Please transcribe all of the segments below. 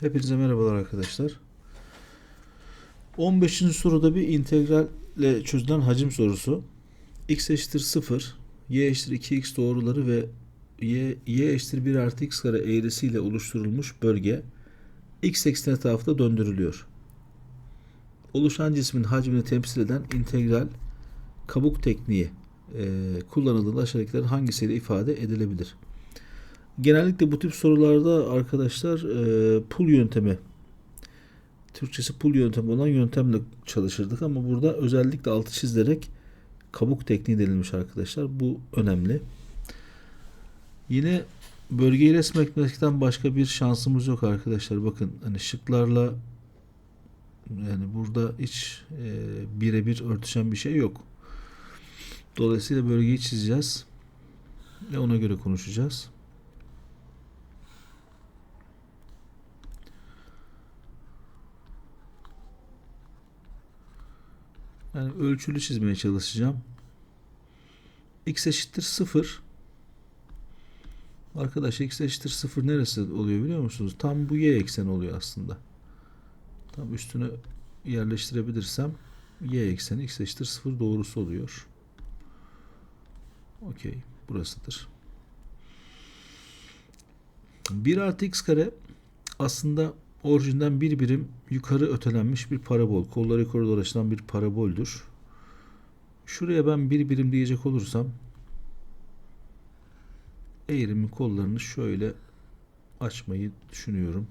Hepinize merhabalar arkadaşlar. 15. soruda bir integralle çözülen hacim sorusu. x eşittir 0, y eşittir 2x doğruları ve y, y eşittir 1 artı x kare eğrisiyle oluşturulmuş bölge x ekseni etrafında döndürülüyor. Oluşan cismin hacmini temsil eden integral kabuk tekniği e, kullanıldığında aşağıdakilerin hangisiyle ifade edilebilir? Genellikle bu tip sorularda arkadaşlar e, pul yöntemi Türkçesi pul yöntemi olan yöntemle çalışırdık ama burada özellikle altı çizilerek kabuk tekniği denilmiş arkadaşlar. Bu önemli. Yine bölgeyi resmetmekten başka bir şansımız yok arkadaşlar. Bakın hani şıklarla yani burada hiç e, birebir örtüşen bir şey yok. Dolayısıyla bölgeyi çizeceğiz ve ona göre konuşacağız. Yani ölçülü çizmeye çalışacağım. X eşittir 0. Arkadaş x eşittir 0 neresi oluyor biliyor musunuz? Tam bu y ekseni oluyor aslında. Tam üstüne yerleştirebilirsem y ekseni x eşittir 0 doğrusu oluyor. Okey. Burasıdır. 1 artı x kare aslında orijinden bir birim yukarı ötelenmiş bir parabol. Kolları doğru açılan bir paraboldür. Şuraya ben bir birim diyecek olursam eğrimin kollarını şöyle açmayı düşünüyorum.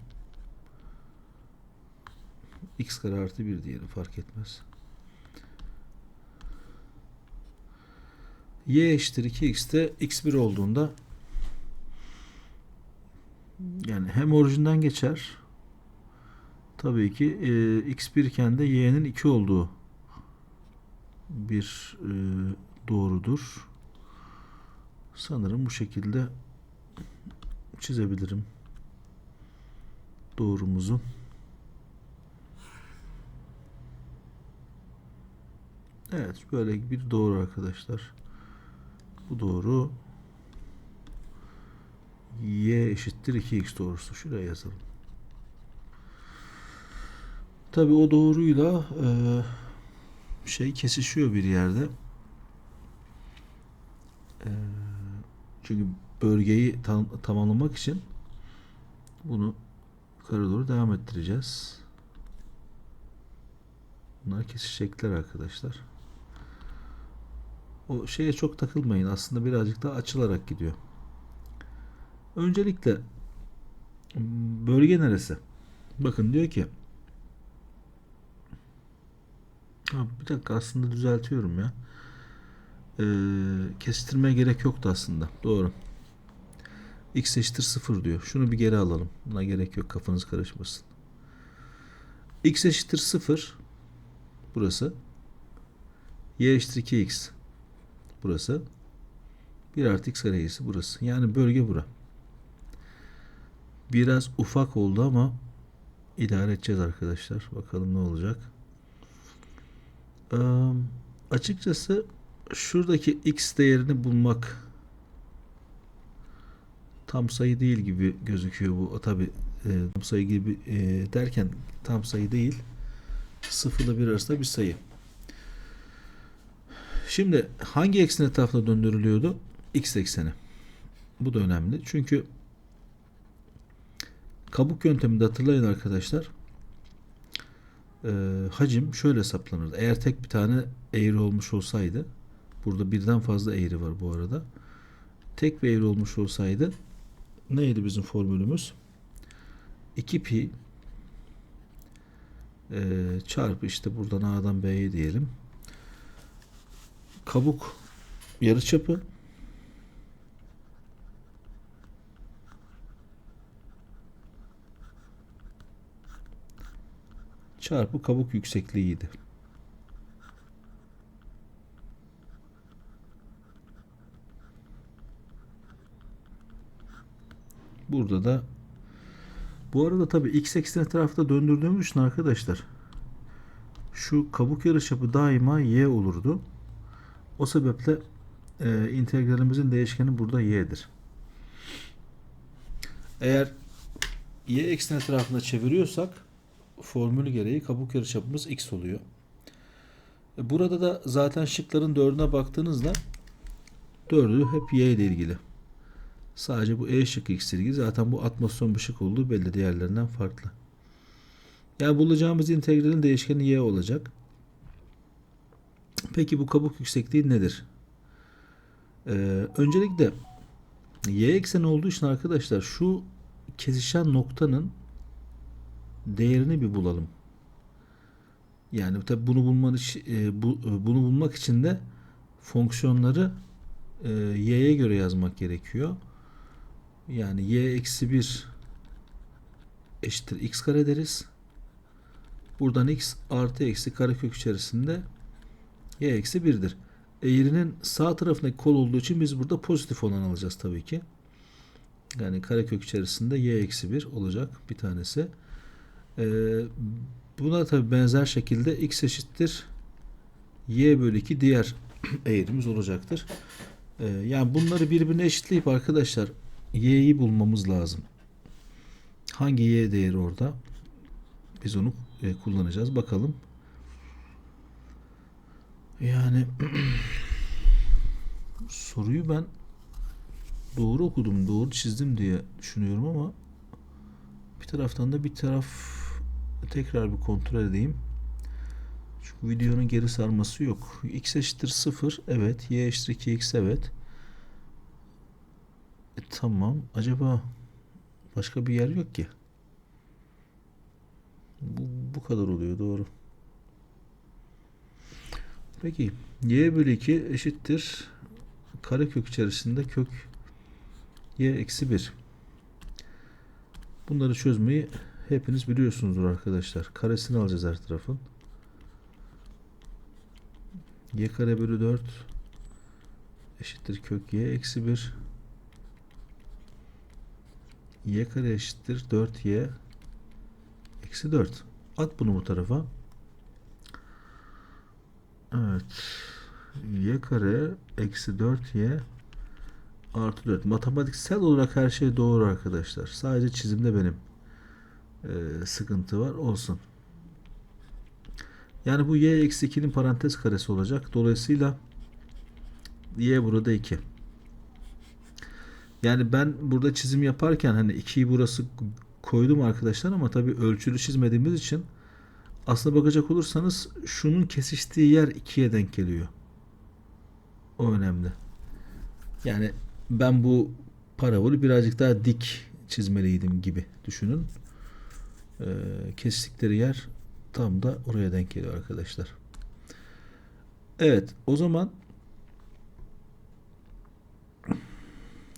x kare artı 1 diyelim fark etmez. y eşittir 2x'te x1 olduğunda yani hem orijinden geçer tabii ki e, x1 iken de y'nin 2 olduğu bir e, doğrudur. Sanırım bu şekilde çizebilirim doğrumuzu. Evet böyle bir doğru arkadaşlar. Bu doğru y eşittir 2x doğrusu. Şuraya yazalım. Tabi o doğruyla e, şey kesişiyor bir yerde. E, çünkü bölgeyi tam, tamamlamak için bunu yukarı doğru devam ettireceğiz. Bunlar kesişecekler arkadaşlar. O şeye çok takılmayın. Aslında birazcık daha açılarak gidiyor. Öncelikle bölge neresi? Bakın diyor ki Ha, bir dakika aslında düzeltiyorum ya. Ee, kestirmeye gerek yoktu aslında. Doğru. X eşittir 0 diyor. Şunu bir geri alalım. Buna gerek yok. Kafanız karışmasın. X eşittir 0. Burası. Y eşittir 2x. Burası. 1 artı x kare y'si burası. Yani bölge bura. Biraz ufak oldu ama idare edeceğiz arkadaşlar. Bakalım ne olacak. Ee, açıkçası şuradaki x değerini bulmak tam sayı değil gibi gözüküyor bu. Tabi e, tam sayı gibi e, derken tam sayı değil. 0 ile 1 arasında bir sayı. Şimdi hangi eksen etrafında döndürülüyordu? X ekseni. Bu da önemli. Çünkü kabuk yönteminde hatırlayın arkadaşlar. E, hacim şöyle hesaplanırdı. Eğer tek bir tane eğri olmuş olsaydı burada birden fazla eğri var bu arada. Tek bir eğri olmuş olsaydı neydi bizim formülümüz? 2 pi e, çarpı işte buradan A'dan B'ye diyelim. Kabuk yarıçapı çarpı kabuk yüksekliğiydi. Burada da bu arada tabi x eksen etrafında döndürdüğümüz için arkadaşlar şu kabuk yarıçapı daima y olurdu. O sebeple e, integralimizin değişkeni burada y'dir. Eğer y eksen etrafında çeviriyorsak formülü gereği kabuk yarıçapımız x oluyor. E, Burada da zaten şıkların dördüne baktığınızda dördü hep y ile ilgili. Sadece bu E şıkkı x ilgili. Zaten bu atmosfer bir şık olduğu belli diğerlerinden farklı. Yani bulacağımız integralin değişkeni y olacak. Peki bu kabuk yüksekliği nedir? Ee, öncelikle y ekseni olduğu için arkadaşlar şu kesişen noktanın değerini bir bulalım. Yani tabi bunu bulman e, e, bunu bulmak için de fonksiyonları e, y'ye göre yazmak gerekiyor. Yani y eksi 1 eşittir x kare deriz. Buradan x artı eksi karekök içerisinde y eksi 1'dir. Eğrinin sağ tarafındaki kol olduğu için biz burada pozitif olan alacağız tabii ki. Yani karekök içerisinde y eksi 1 olacak bir tanesi. Ee, buna tabii benzer şekilde x eşittir y bölü 2 diğer eğrimiz olacaktır. Ee, yani bunları birbirine eşitleyip arkadaşlar y'yi bulmamız lazım. Hangi y değeri orada? Biz onu e, kullanacağız. Bakalım. Yani soruyu ben doğru okudum, doğru çizdim diye düşünüyorum ama bir taraftan da bir taraf tekrar bir kontrol edeyim. Çünkü videonun geri sarması yok. x eşittir 0. Evet. y eşittir 2x. Evet. E, tamam. Acaba başka bir yer yok ki. Bu, bu kadar oluyor. Doğru. Peki. y bölü 2 eşittir karekök içerisinde kök y eksi 1. Bunları çözmeyi hepiniz biliyorsunuzdur arkadaşlar. Karesini alacağız her tarafın. y kare bölü 4 eşittir kök y eksi 1 y kare eşittir 4y eksi 4 at bunu bu tarafa. Evet. Y kare eksi 4y artı 4 matematiksel olarak her şey doğru arkadaşlar. Sadece çizimde benim e, sıkıntı var olsun yani bu y eksi 2'nin parantez karesi olacak. Dolayısıyla y burada 2. Yani ben burada çizim yaparken hani 2'yi burası koydum arkadaşlar ama tabii ölçülü çizmediğimiz için aslına bakacak olursanız şunun kesiştiği yer 2'ye denk geliyor. O önemli. Yani ben bu parabolü birazcık daha dik çizmeliydim gibi düşünün. Ee, kestikleri yer tam da oraya denk geliyor arkadaşlar. Evet o zaman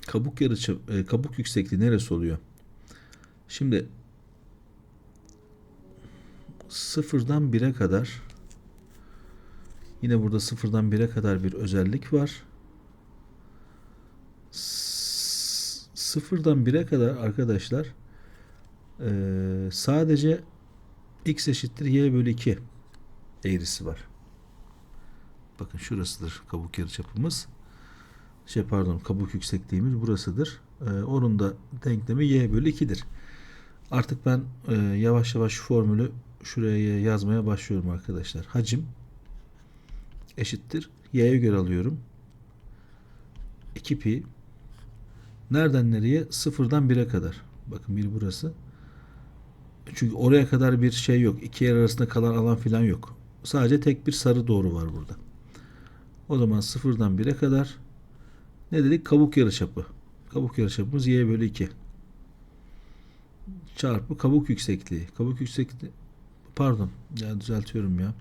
kabuk yarıçı e, kabuk yüksekliği neresi oluyor? Şimdi sıfırdan 1'e kadar yine burada sıfırdan 1'e kadar bir özellik var. Sıfırdan 1'e kadar arkadaşlar e, sadece x eşittir y bölü 2 eğrisi var. Bakın şurasıdır kabuk yarıçapımız. Şey pardon kabuk yüksekliğimiz burasıdır. Ee, onun da denklemi y bölü 2'dir. Artık ben e, yavaş yavaş şu formülü şuraya yazmaya başlıyorum arkadaşlar. Hacim eşittir. y'ye göre alıyorum. 2 pi nereden nereye? Sıfırdan 1'e kadar. Bakın bir burası. Çünkü oraya kadar bir şey yok. İki yer arasında kalan alan filan yok. Sadece tek bir sarı doğru var burada. O zaman sıfırdan 1'e kadar ne dedik? Kabuk yarıçapı. Kabuk yarıçapımız y bölü 2. Çarpı kabuk yüksekliği. Kabuk yüksekliği pardon ya düzeltiyorum ya.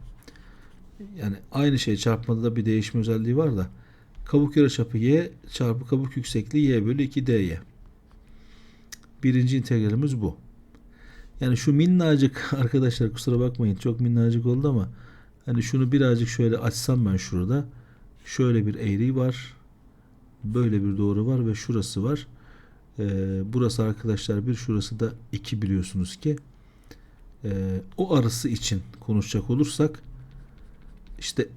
Yani aynı şey çarpmada da bir değişme özelliği var da kabuk yarıçapı y çarpı kabuk yüksekliği y bölü 2 dy. Birinci integralimiz bu. Yani şu minnacık arkadaşlar kusura bakmayın çok minnacık oldu ama hani şunu birazcık şöyle açsam ben şurada. Şöyle bir eğri var böyle bir doğru var ve şurası var. Ee, burası arkadaşlar bir şurası da iki biliyorsunuz ki. Ee, o arası için konuşacak olursak işte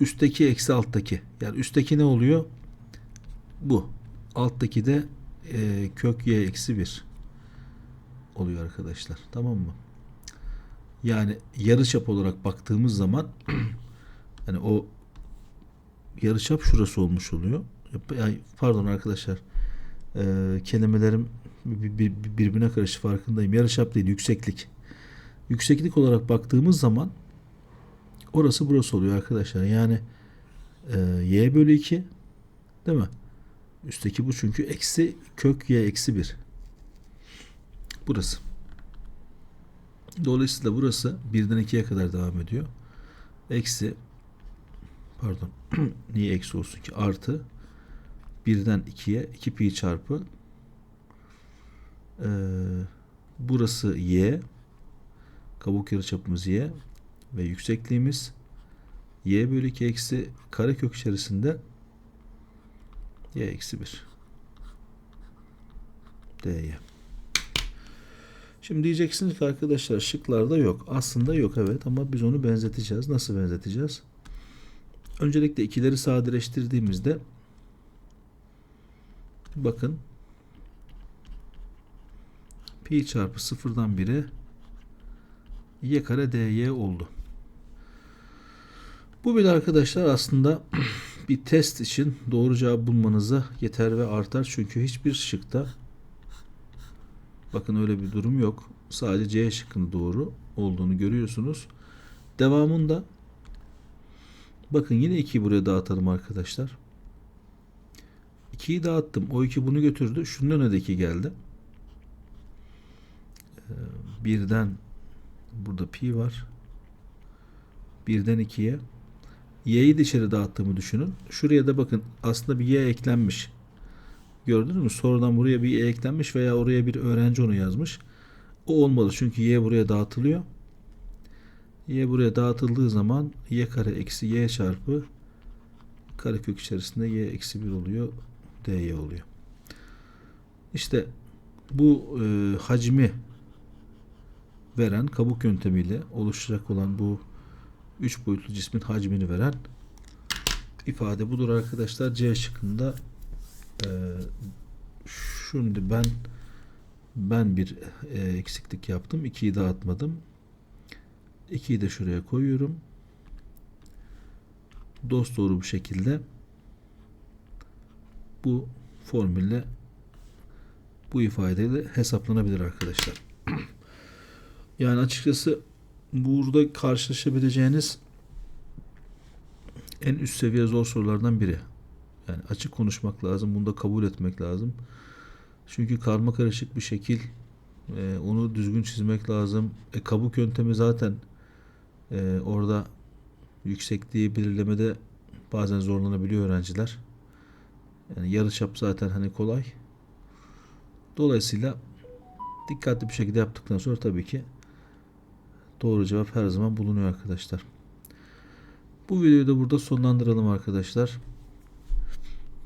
üstteki eksi alttaki. Yani üstteki ne oluyor? Bu. Alttaki de e, kök y eksi 1 oluyor arkadaşlar. Tamam mı? Yani yarıçap olarak baktığımız zaman hani o yarıçap şurası olmuş oluyor. Yani pardon arkadaşlar. Ee, kelimelerim bir- bir- bir- birbirine karıştı farkındayım. Yarıçap değil, yükseklik. Yükseklik olarak baktığımız zaman orası burası oluyor arkadaşlar. Yani e, y bölü 2 değil mi? Üstteki bu çünkü eksi kök y eksi 1. Burası. Dolayısıyla burası 1'den 2'ye kadar devam ediyor. Eksi pardon niye eksi olsun ki artı 1'den 2'ye 2 pi çarpı eee, burası y kabuk yarıçapımız y ve yüksekliğimiz y bölü 2 eksi karekök içerisinde y eksi 1 dy. Şimdi diyeceksiniz ki arkadaşlar şıklarda yok. Aslında yok evet ama biz onu benzeteceğiz. Nasıl benzeteceğiz? Öncelikle ikileri sadeleştirdiğimizde bakın pi çarpı sıfırdan 1'e y kare dy oldu. Bu bile arkadaşlar aslında bir test için doğru cevap bulmanıza yeter ve artar. Çünkü hiçbir şıkta bakın öyle bir durum yok. Sadece C şıkkının doğru olduğunu görüyorsunuz. Devamında bakın yine 2'yi buraya dağıtalım arkadaşlar. 2'yi dağıttım. O 2 bunu götürdü. Şunun önüne de 2 geldi. Ee, Birden burada pi var. Birden 2'ye y'yi içeri dağıttığımı düşünün. Şuraya da bakın aslında bir y eklenmiş. Gördünüz mü? Sonradan buraya bir y eklenmiş veya oraya bir öğrenci onu yazmış. O olmalı çünkü y buraya dağıtılıyor. y buraya dağıtıldığı zaman y kare eksi y çarpı karekök içerisinde y eksi 1 oluyor. dy oluyor. İşte bu e, hacmi veren kabuk yöntemiyle oluşacak olan bu üç boyutlu cismin hacmini veren ifade budur arkadaşlar. C şıkkında e, şimdi ben ben bir e, eksiklik yaptım. 2'yi dağıtmadım. 2'yi de şuraya koyuyorum. Dost doğru bu şekilde bu formülle bu ifadeyle hesaplanabilir arkadaşlar. Yani açıkçası burada karşılaşabileceğiniz en üst seviye zor sorulardan biri. Yani açık konuşmak lazım. Bunu da kabul etmek lazım. Çünkü karma karışık bir şekil e, onu düzgün çizmek lazım. E, kabuk yöntemi zaten e, orada yüksekliği belirlemede bazen zorlanabiliyor öğrenciler. Yani yarıçap zaten hani kolay. Dolayısıyla dikkatli bir şekilde yaptıktan sonra tabii ki doğru cevap her zaman bulunuyor arkadaşlar. Bu videoyu da burada sonlandıralım arkadaşlar.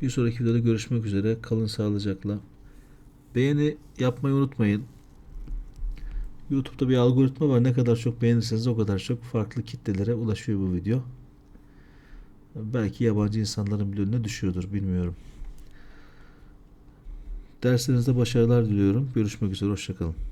Bir sonraki videoda görüşmek üzere. Kalın sağlıcakla. Beğeni yapmayı unutmayın. YouTube'da bir algoritma var. Ne kadar çok beğenirseniz o kadar çok farklı kitlelere ulaşıyor bu video. Belki yabancı insanların bile önüne düşüyordur. Bilmiyorum. Derslerinizde başarılar diliyorum. Görüşmek üzere. Hoşçakalın.